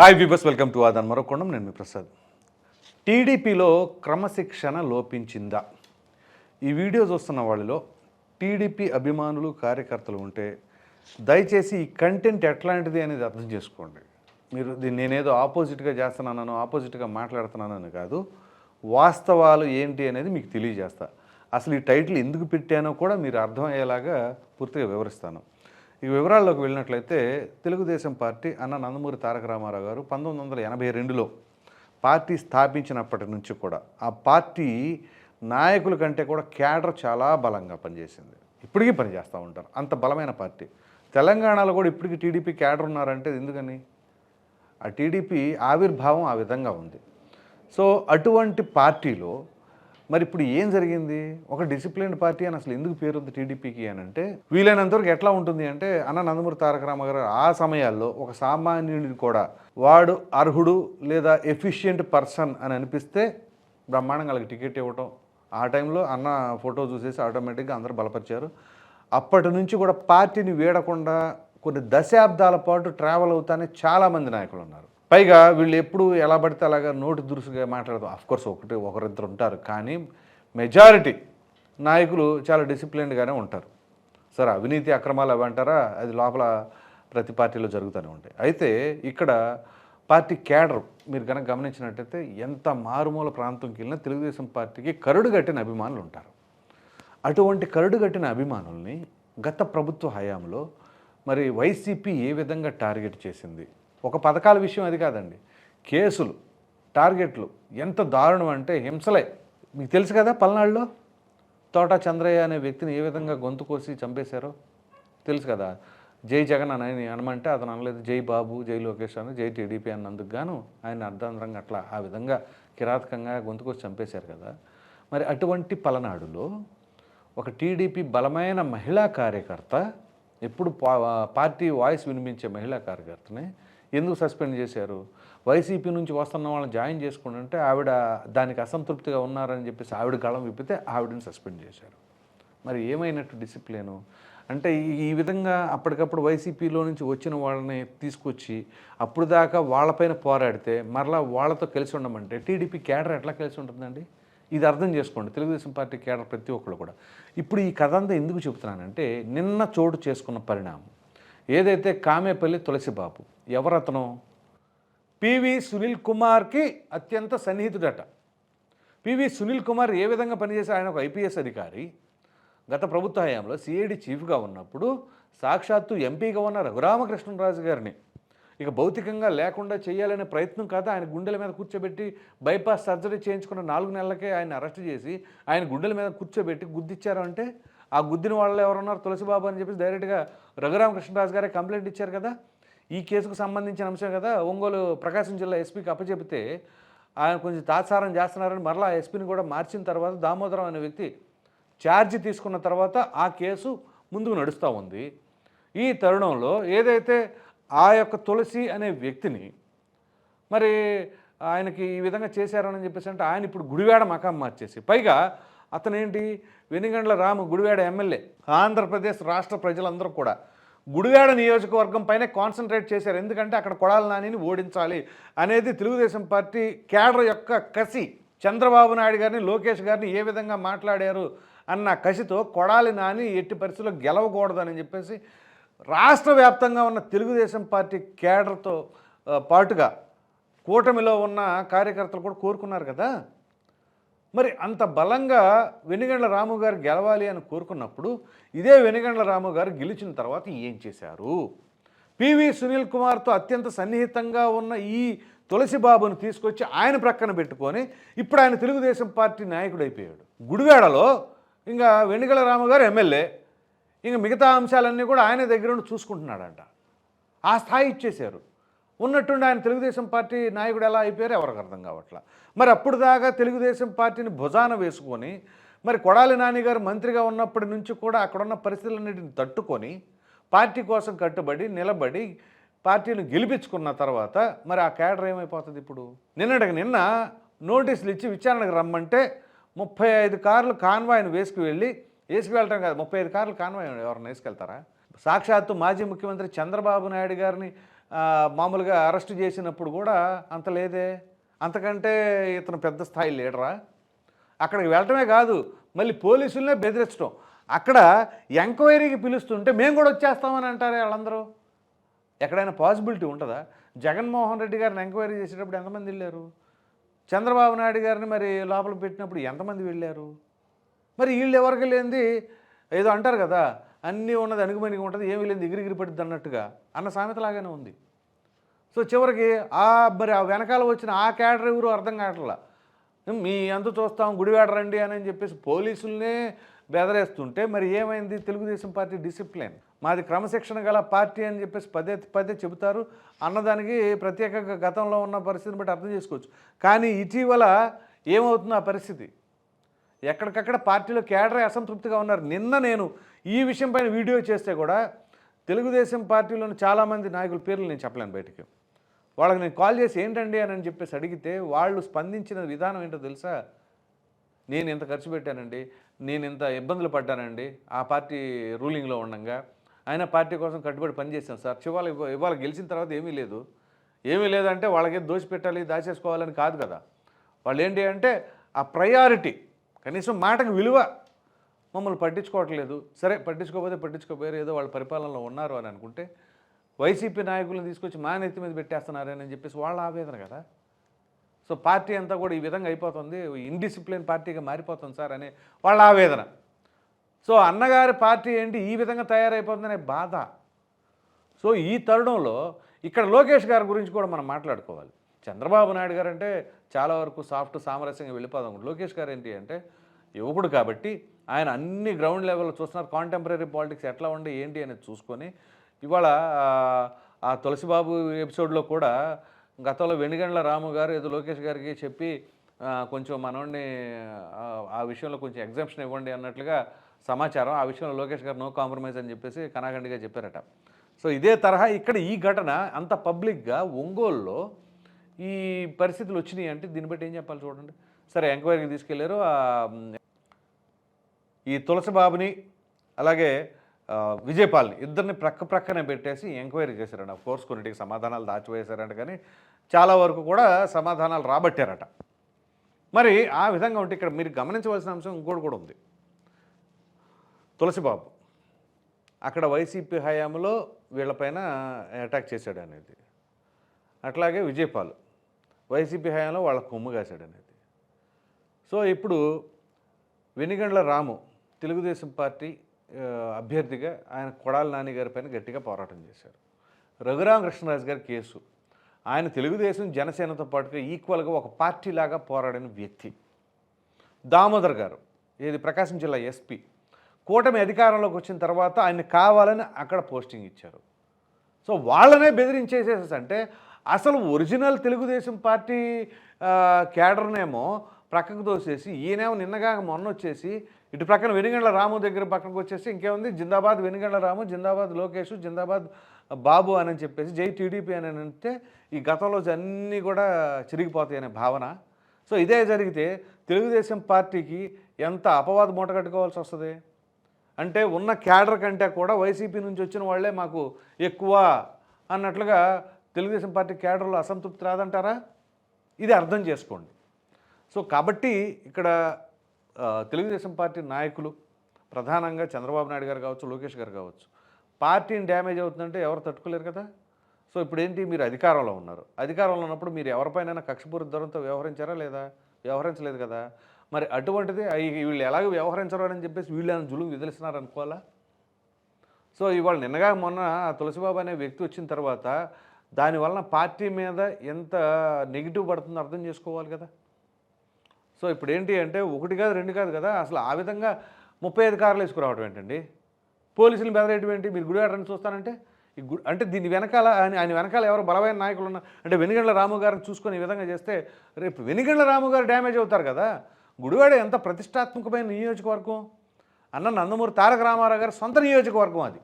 Hi వీబస్ welcome to ఆదాన్ మరొకొండం నేను మీ ప్రసాద్. టీడీపీలో క్రమశిక్షణ లోపించిందా? ఈ వీడియో చూస్తున్న వాళ్ళలో టీడీపీ అభిమానులు కార్యకర్తలు ఉంటే దయచేసి ఈ కంటెంట్ ఎట్లాంటిది అనేది అర్థం చేసుకోండి. మీరు దీన్ని నేనేదో ఆపోజిట్గా చేస్తున్నానో ఆపోజిట్గా మాట్లాడుతున్నానని కాదు వాస్తవాలు ఏంటి అనేది మీకు తెలియజేస్తా. అసలు ఈ టైటిల్ ఎందుకు పెట్టానో కూడా మీరు అర్థమయ్యేలాగా పూర్తిగా వివరిస్తాను. ఈ వివరాల్లోకి వెళ్ళినట్లయితే తెలుగుదేశం పార్టీ అన్న నందమూరి తారక రామారావు గారు పంతొమ్మిది వందల ఎనభై రెండులో పార్టీ స్థాపించినప్పటి నుంచి కూడా ఆ పార్టీ నాయకుల కంటే కూడా క్యాడర్ చాలా బలంగా పనిచేసింది. ఇప్పటికీ పనిచేస్తూ ఉంటారు. అంత బలమైన పార్టీ. తెలంగాణలో కూడా ఇప్పటికీ టీడీపీ క్యాడర్ ఉన్నారంటే ఎందుకని? ఆ టీడీపీ ఆవిర్భావం ఆ విధంగా ఉంది. సో అటువంటి పార్టీలో మరి ఇప్పుడు ఏం జరిగింది? ఒక డిసిప్లిన్ పార్టీ అని అసలు ఎందుకు పేరు ఉంది టీడీపీకి అని అంటే వీలైనంత వరకు ఎట్లా ఉంటుంది అంటే అన్న నందమూరి తారక రామగారు ఆ సమయాల్లో ఒక సామాన్యుడిని కూడా వాడు అర్హుడు లేదా ఎఫిషియెంట్ పర్సన్ అని అనిపిస్తే బ్రహ్మాండంగా వాళ్ళకి టికెట్ ఇవ్వటం. ఆ టైంలో అన్న ఫోటో చూసేసి ఆటోమేటిక్గా అందరూ బలపరిచారు. అప్పటి నుంచి కూడా పార్టీని వీడకుండా కొన్ని దశాబ్దాల పాటు ట్రావెల్ అవుతానే చాలామంది నాయకులు ఉన్నారు. పైగా వీళ్ళు ఎప్పుడు ఎలా పడితే అలాగా నోటి దురుసుగా మాట్లాడదాం అఫ్కోర్స్ ఒకటి ఒకరిద్దరు ఉంటారు. కానీ మెజారిటీ నాయకులు చాలా డిసిప్లిన్డ్గానే ఉంటారు. సరే అవినీతి అక్రమాలు అవి అంటారా? అది లోపల ప్రతి పార్టీలో జరుగుతూనే ఉంటాయి. అయితే ఇక్కడ పార్టీ క్యాడర్ మీరు కనుక గమనించినట్టయితే ఎంత మారుమూల ప్రాంతంకి వెళ్ళినా తెలుగుదేశం పార్టీకి కరుడు కట్టిన అభిమానులు ఉంటారు. అటువంటి కరుడుగట్టిన అభిమానుల్ని గత ప్రభుత్వ హయాంలో మరి వైసీపీ ఏ విధంగా టార్గెట్ చేసింది? ఒక పథకాల విషయం అది కాదండి. కేసులు టార్గెట్లు ఎంత దారుణం అంటే హింసలే. మీకు తెలుసు కదా పల్నాడులో? తోట చంద్రయ్య అనే వ్యక్తిని ఏ విధంగా గొంతు కోసి చంపేశారో? తెలుసు కదా. జై జగన్ అని ఆయన అనమంటే అతను అనలేదు. జై బాబు జై లోకేష్ అని జై టీడీపీ అన్నందుకు గాను ఆయన అర్ధాంతరంగా అట్లా ఆ విధంగా కిరాతకంగా గొంతు కోసి చంపేశారు కదా. మరి అటువంటి పలనాడులో ఒక టీడీపీ బలమైన మహిళా కార్యకర్త ఎప్పుడు పా- పార్టీ వాయిస్ వినిపించే మహిళా కార్యకర్తని ఎందుకు సస్పెండ్ చేశారు? వైసీపీ నుంచి వస్తున్న వాళ్ళని జాయిన్ చేసుకుంటుంటే ఆవిడ దానికి అసంతృప్తిగా ఉన్నారని చెప్పేసి ఆవిడ గళం విప్పితే ఆవిడని సస్పెండ్ చేశారు. మరి ఏమైనట్టు డిసిప్లిను? అంటే ఈ ఈ విధంగా అప్పటికప్పుడు వైసీపీలో నుంచి వచ్చిన వాళ్ళని తీసుకొచ్చి అప్పుడు దాకా వాళ్ళపైన పోరాడితే మరలా వాళ్ళతో కలిసి ఉండమంటే టీడీపీ కేడర్ ఎట్లా కలిసి ఉంటుందండి? ఇది అర్థం చేసుకోండి. తెలుగుదేశం పార్టీ కేడర్ ప్రతి ఒక్కళ్ళు కూడా. ఇప్పుడు ఈ కథ అంతా ఎందుకు చెబుతున్నానంటే నిన్న చోటు చేసుకున్న పరిణామం. ఏదైతే కామేపల్లి తులసిబాబు ఎవరతను? పివి సునీల్ కుమార్కి అత్యంత సన్నిహితుడట. పివి సునీల్ కుమార్ ఏ విధంగా పనిచేసే ఆయన ఒక ఐపీఎస్ అధికారి. గత ప్రభుత్వ హయాంలో సిఐడి చీఫ్గా ఉన్నప్పుడు సాక్షాత్తు ఎంపీగా ఉన్న రఘురామకృష్ణరాజు గారిని. ఇక భౌతికంగా లేకుండా చేయాలనే ప్రయత్నం కాదు? ఆయన గుండెల మీద కూర్చోబెట్టి బైపాస్ సర్జరీ చేయించుకున్న నాలుగు నెలలకే ఆయన అరెస్ట్ చేసి ఆయన గుండెల మీద కూర్చోబెట్టి గుద్దిచ్చారు అంటే ఆ గుద్దిన వాళ్ళు ఎవరున్నారు? తులసిబాబు అని చెప్పేసి డైరెక్ట్గా రఘురామకృష్ణరాజు గారే కంప్లైంట్ ఇచ్చారు కదా. ఈ కేసుకు సంబంధించిన అంశం కదా. ఒంగోలు ప్రకాశం జిల్లా ఎస్పీకి అప్పచెబితే ఆయన కొంచెం తాత్సారం చేస్తున్నారని మరలా ఎస్పీని కూడా మార్చిన తర్వాత దామోదరం అనే వ్యక్తి ఛార్జ్ తీసుకున్న తర్వాత ఆ కేసు ముందుకు నడుస్తూ ఉంది. ఈ తరుణంలో ఏదైతే ఆ యొక్క తులసి అనే వ్యక్తిని మరి ఆయనకి ఈ విధంగా చేశారని చెప్పేసి అంటే ఆయన ఇప్పుడు గుడివాడ మకాం మార్చేసి పైగా అతనేంటి? వెనుగండ్ల రాము గుడివాడ ఎమ్మెల్యే. ఆంధ్రప్రదేశ్ రాష్ట్ర ప్రజలందరూ కూడా. గుడివాడ నియోజకవర్గం పైనే కాన్సన్ట్రేట్ చేశారు. ఎందుకంటే అక్కడ కొడాల నానిని ఓడించాలి అనేది తెలుగుదేశం పార్టీ కేడర్ యొక్క కసి. చంద్రబాబు నాయుడు గారిని లోకేష్ గారిని ఏ విధంగా మాట్లాడారు అన్న కసితో కొడాలి నాని ఎట్టి పరిస్థితుల్లో గెలవకూడదని చెప్పేసి రాష్ట్ర వ్యాప్తంగా ఉన్న తెలుగుదేశం పార్టీ కేడర్తో పాటుగా కూటమిలో ఉన్న కార్యకర్తలు కూడా కోరుకున్నారు కదా? మరి అంత బలంగా వెనుగండ్ల రాము గారు గెలవాలి అని కోరుకున్నప్పుడు ఇదే వెనుగండ్ల రాము గారు గెలిచిన తర్వాత ఏం చేశారు? పివి సునీల్ కుమార్తో అత్యంత సన్నిహితంగా ఉన్న ఈ తులసిబాబును తీసుకొచ్చి ఆయన ప్రక్కన పెట్టుకొని ఇప్పుడు ఆయన తెలుగుదేశం పార్టీ నాయకుడు అయిపోయాడు. గుడివాడలో ఇంకా వెనుగల రాము గారు ఎమ్మెల్యే. ఇంకా మిగతా అంశాలన్నీ కూడా ఆయన దగ్గర ఉండి చూసుకుంటున్నాడంట. ఆ స్థాయి ఇచ్చేశారు. ఉన్నట్టుండి ఆయన తెలుగుదేశం పార్టీ నాయకుడు ఎలా అయిపోయారు ఎవరికి అర్థం కావట్లా. మరి అప్పుడు దాకా తెలుగుదేశం పార్టీని భుజాన వేసుకొని మరి కొడాలి నాని గారు మంత్రిగా ఉన్నప్పటి నుంచి కూడా అక్కడున్న పరిస్థితులన్నిటిని తట్టుకొని పార్టీ కోసం కట్టుబడి నిలబడి పార్టీని గెలిపించుకున్న తర్వాత మరి ఆ కేడర్ ఏమైపోతుంది ఇప్పుడు? నిన్నటికి నిన్న నోటీసులు ఇచ్చి విచారణకు రమ్మంటే ముప్పై ఐదు కార్లు కాన్వాయ్ని వేసుకువెళ్ళి వేసుకువెళ్ళటం కాదు ముప్పై ఐదు కార్లు కాన్వాయ్ ఎవరైనా వేసుకెళ్తారా? సాక్షాత్తు మాజీ ముఖ్యమంత్రి చంద్రబాబు నాయుడు గారిని మామూలుగా అరెస్ట్ చేసినప్పుడు కూడా అంత లేదే. అంతకంటే ఇతను పెద్ద స్థాయి లీడరా. అక్కడికి వెళ్ళటమే కాదు మళ్ళీ పోలీసులనే బెదిరించడం అక్కడ ఎంక్వైరీకి పిలుస్తుంటే మేము కూడా వచ్చేస్తామని అంటారే వాళ్ళందరూ. ఎక్కడైనా పాసిబిలిటీ ఉంటుందా? జగన్మోహన్ రెడ్డి గారిని ఎంక్వైరీ చేసేటప్పుడు ఎంతమంది వెళ్ళారు? చంద్రబాబు నాయుడు గారిని మరి లోపల పెట్టినప్పుడు ఎంతమంది వెళ్ళారు? మరి వీళ్ళు ఎవరికి లేనిది ఏదో అంటారు కదా అన్నీ ఉన్నది అణుగుమణిగి ఉంటుంది ఏమీ లేదు ఎగిరిగిరి పడుద్ది అన్నట్టుగా అన్న సామెతలాగానే ఉంది. సో చివరికి ఆ మరి ఆ వెనకాల వచ్చిన ఆ క్యాడర్ ఎవరు అర్థం కావట్లా. మీ అంత చూస్తాం గుడివాడ రండి అని చెప్పేసి పోలీసులనే బెదరేస్తుంటే మరి ఏమైంది? Telugu Desam party discipline. మాది క్రమశిక్షణ గల పార్టీ అని చెప్పేసి పదే పదే చెబుతారు. అన్నదానికి ప్రత్యేకంగా గతంలో ఉన్న పరిస్థితిని బట్టి అర్థం చేసుకోవచ్చు. కానీ ఇటీవల ఏమవుతుంది ఆ పరిస్థితి? ఎక్కడికక్కడ పార్టీలో కేడరే అసంతృప్తిగా ఉన్నారు. నిన్న నేను ఈ విషయం పైన వీడియో చేస్తే కూడా తెలుగుదేశం పార్టీలోని చాలామంది నాయకుల పేర్లు నేను చెప్పలేను బయటికి. వాళ్ళకి నేను కాల్ చేసి ఏంటండి అని చెప్పేసి అడిగితే వాళ్ళు స్పందించిన విధానం ఏంటో తెలుసా? నేను ఇంత ఖర్చు పెట్టానండి నేను ఇంత ఇబ్బందులు పడ్డానండి ఆ పార్టీ రూలింగ్లో ఉండగా. ఆయన పార్టీ కోసం కట్టుబడి పనిచేశాను సార్. ఇవాళ ఇవాళ గెలిచిన తర్వాత ఏమీ లేదు. ఏమీ లేదంటే వాళ్ళకి దోషి పెట్టాలి దాచేసుకోవాలని కాదు కదా. వాళ్ళు ఏంటి అంటే ఆ ప్రయారిటీ కనీసం మాటకు విలువ మమ్మల్ని పట్టించుకోవట్లేదు. సరే పట్టించుకోకపోతే పట్టించుకోపోయారు ఏదో వాళ్ళ పరిపాలనలో ఉన్నారు అని అనుకుంటే వైసీపీ నాయకులను తీసుకొచ్చి మా నెత్తి మీద పెట్టేస్తున్నారని చెప్పేసి వాళ్ళ ఆవేదన కదా. సో పార్టీ అంతా కూడా ఈ విధంగా అయిపోతుంది. ఇండిసిప్లిన్ పార్టీగా మారిపోతుంది సార్ అనే వాళ్ళ ఆవేదన. సో అన్నగారి పార్టీ ఏంటి? ఈ విధంగా తయారైపోతుందనే బాధ. సో ఈ తరుణంలో ఇక్కడ లోకేష్ గారి గురించి కూడా మనం మాట్లాడుకోవాలి. చంద్రబాబు నాయుడు గారు అంటే చాలా వరకు సాఫ్ట్ సామరస్యంగా వెళ్ళిపోదాం. లోకేష్ గారు ఏంటి అంటే యువకుడు కాబట్టి ఆయన అన్ని గ్రౌండ్ లెవెల్లో చూస్తున్నారు. కాంటెంపరీ పాలిటిక్స్ ఎట్లా ఉండి ఏంటి అనేది చూసుకొని ఇవాళ ఆ, తులసిబాబు ఎపిసోడ్లో కూడా గతంలో వెనుగండ్ల రాము గారు ఏదో లోకేష్ గారికి చెప్పి కొంచెం మనోడిని ఆ, విషయంలో కొంచెం ఎగ్జామ్షన్ ఇవ్వండి అన్నట్లుగా సమాచారం. ఆ విషయంలో లోకేష్ గారు నో కాంప్రమైజ్ అని చెప్పేసి కనాగండిగా చెప్పారట. సో ఇదే తరహా ఇక్కడ ఈ ఘటన అంత పబ్లిక్గా ఒంగోలులో ఈ పరిస్థితులు వచ్చినాయి అంటే దీన్ని బట్టి ఏం చెప్పాలి చూడండి. సరే ఎంక్వైరీకి తీసుకెళ్ళారు. ఈ తులసిబాబుని అలాగే విజయపాల్ని ఇద్దరిని ప్రక్క ప్రక్కనే పెట్టేసి ఎంక్వైరీ చేశారంట. ఆఫ్ కోర్స్ కొన్నిటికి సమాధానాలు దాచివేశారంట కానీ చాలా వరకు కూడా సమాధానాలు రాబట్టారట. మరి ఆ విధంగా ఉంటే ఇక్కడ మీరు గమనించవలసిన అంశం ఇంకోటి కూడా ఉంది. తులసిబాబు అక్కడ వైసీపీ హయాంలో వీళ్ళపైన అటాక్ చేశాడు అనేది. అట్లాగే విజయపాల్ వైసీపీ హయాంలో వాళ్ళ కొమ్ము కాశాడు అనేది. సో ఇప్పుడు వెనిగండ్ల రాము తెలుగుదేశం పార్టీ అభ్యర్థిగా ఆయన కొడాల నాని గారి పైన గట్టిగా పోరాటం చేశారు. రఘురామకృష్ణరాజు గారి కేసు. ఆయన తెలుగుదేశం జనసేనతో పాటుగా ఈక్వల్గా ఒక పార్టీలాగా పోరాడిన వ్యక్తి. దామోదర్ గారు ఇది ప్రకాశం జిల్లా ఎస్పీ. కూటమి అధికారంలోకి వచ్చిన తర్వాత ఆయన కావాలని అక్కడ పోస్టింగ్ ఇచ్చారు. సో వాళ్ళనే బెదిరించేసేసి అంటే అసలు ఒరిజినల్ తెలుగుదేశం పార్టీ ఆ, క్యాడర్నేమో ప్రక్కకు తోసేసి ఈయనేమో నిన్నగా మొన్న వచ్చేసి ఇటు ప్రక్కన వెనుగండ్ల రాము దగ్గర పక్కనకు వచ్చేసి ఇంకేముంది? జిందాబాద్ వెనుగండ్ల రాము జిందాబాద్ లోకేష్ జిందాబాద్ బాబు అని చెప్పేసి జై టీడీపీ అని అంటే ఈ గతంలో అన్నీ కూడా చిరిగిపోతాయి అనే భావన. సో ఇదే జరిగితే తెలుగుదేశం పార్టీకి ఎంత అపవాద మూట కట్టుకోవాల్సి వస్తుంది? అంటే ఉన్న క్యాడర్ కంటే కూడా వైసీపీ నుంచి వచ్చిన వాళ్ళే మాకు ఎక్కువ అన్నట్లుగా తెలుగుదేశం పార్టీ క్యాడర్లో అసంతృప్తి రాదంటారా? ఇది అర్థం చేసుకోండి. సో కాబట్టి ఇక్కడ తెలుగుదేశం పార్టీ నాయకులు ప్రధానంగా చంద్రబాబు నాయుడు గారు కావచ్చు లోకేష్ గారు కావచ్చు పార్టీని డ్యామేజ్ అవుతుందంటే ఎవరు తట్టుకోలేరు కదా? సో ఇప్పుడు ఏంటి మీరు అధికారంలో ఉన్నారు. అధికారంలో ఉన్నప్పుడు మీరు ఎవరిపైన కక్షపూరితరంతో వ్యవహరించారా లేదా? వ్యవహరించలేదు కదా? మరి అటువంటిది వీళ్ళు ఎలాగ వ్యవహరించరు అని చెప్పేసి వీళ్ళని జులుం విదిలిస్తున్నారు అనుకోవాలా? సో ఇవాళ నిన్నగా మొన్న తులసిబాబు అనే వ్యక్తి వచ్చిన తర్వాత దానివలన పార్టీ మీద ఎంత నెగిటివ్ పడుతుందో అర్థం చేసుకోవాలి కదా? సో ఇప్పుడు ఏంటి అంటే ఒకటి కాదు రెండు కాదు కదా అసలు ఆ విధంగా ముప్పై ఐదు కార్లు వేసుకురావడం ఏంటండి? పోలీసులు బెదరేయటం ఏంటి? మీరు గుడివాడని చూస్తానంటే ఈ గుడి అంటే దీని వెనకాల ఆయన ఆయన వెనకాల ఎవరు బలమైన నాయకులు ఉన్నా అంటే వెనుగండ్ల రాము గారిని చూసుకొని ఈ విధంగా చేస్తే రేపు వెనుగండ్ల రాము గారు డ్యామేజ్ అవుతారు కదా గుడివాడ ఎంత ప్రతిష్టాత్మకమైన నియోజకవర్గం? అన్న నందమూరి తారక రామారావు గారి సొంత నియోజకవర్గం అది.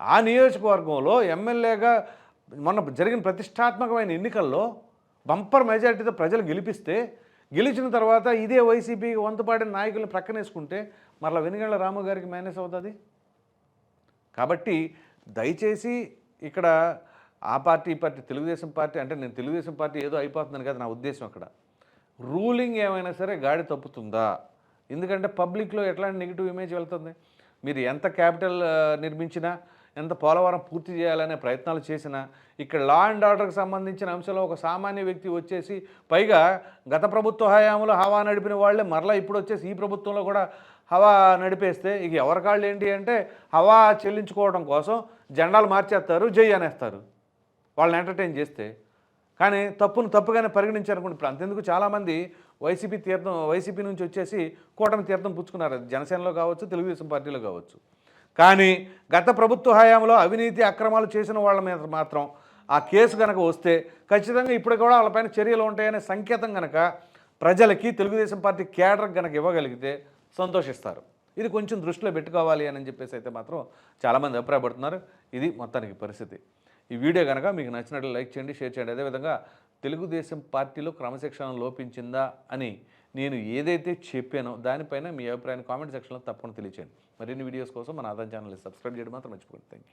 ఆ నియోజకవర్గంలో ఎమ్మెల్యేగా మొన్న జరిగిన ప్రతిష్టాత్మకమైన ఎన్నికల్లో బంపర్ మెజారిటీతో ప్రజలు గెలిపిస్తే గెలిచిన తర్వాత ఇదే వైసీపీ వంతుపాడిన నాయకులను ప్రక్కనేసుకుంటే మరలా వెనుగళ్ళ రాము గారికి మేనేజ్ అవుతుంది? కాబట్టి దయచేసి ఇక్కడ ఆ పార్టీ ఈ పార్టీ తెలుగుదేశం పార్టీ అంటే నేను తెలుగుదేశం పార్టీ ఏదో అయిపోతుందని కదా నా ఉద్దేశం అక్కడ. రూలింగ్ ఏమైనా సరే గాడి తప్పుతుందా? ఎందుకంటే పబ్లిక్లో ఎట్లాంటి నెగిటివ్ ఇమేజ్ వెళ్తుంది? మీరు ఎంత క్యాపిటల్ నిర్మించినా ఎంత పోలవరం పూర్తి చేయాలనే ప్రయత్నాలు చేసినా ఇక్కడ లా అండ్ ఆర్డర్కి సంబంధించిన అంశంలో ఒక సామాన్య వ్యక్తి వచ్చేసి పైగా గత ప్రభుత్వ హయాంలో హవా నడిపిన వాళ్ళే మరలా ఇప్పుడు వచ్చేసి ఈ ప్రభుత్వంలో కూడా హవా నడిపేస్తే ఇక ఎవరి కాళ్ళు ఏంటి అంటే హవా చెల్లించుకోవడం కోసం జెండాలు మార్చేస్తారు జై అనేస్తారు. వాళ్ళని ఎంటర్టైన్ చేస్తే. కానీ తప్పును తప్పుగానే పరిగణించారనుకోండి ఇప్పుడు అంతెందుకు? చాలామంది వైసీపీ తీర్థం వైసీపీ నుంచి వచ్చేసి కూటమి తీర్థం పుచ్చుకున్నారు. జనసేనలో కావచ్చు తెలుగుదేశం పార్టీలో కావచ్చు. కానీ గత ప్రభుత్వ హయాంలో అవినీతి అక్రమాలు చేసిన వాళ్ళ మీద మాత్రం ఆ కేసు కనుక వస్తే ఖచ్చితంగా ఇప్పుడు కూడా వాళ్ళపైన చర్యలు ఉంటాయనే సంకేతం కనుక ప్రజలకి తెలుగుదేశం పార్టీ కేడర్ కనుక ఇవ్వగలిగితే సంతోషిస్తారు. ఇది కొంచెం దృష్టిలో పెట్టుకోవాలి అని చెప్పేసి అయితే మాత్రం చాలామంది అభిప్రాయపడుతున్నారు. ఇది మొత్తానికి పరిస్థితి. ఈ వీడియో కనుక మీకు నచ్చినట్లు లైక్ చేయండి షేర్ చేయండి. అదేవిధంగా తెలుగుదేశం పార్టీలో క్రమశిక్షణ లోపించిందా అని నేను ఏదైతే చెప్పానో దానిపైన మీ అభిప్రాయాన్ని కామెంట్ సెక్షన్లో తప్పకుండా తెలియచేయండి. మరిన్ని వీడియోస్ కోసం మన ఆదాయం ఛానల్ని సబ్స్క్రైబ్ చేయడం మాత్రం మర్చిపోండి థ్యాంక్ యూ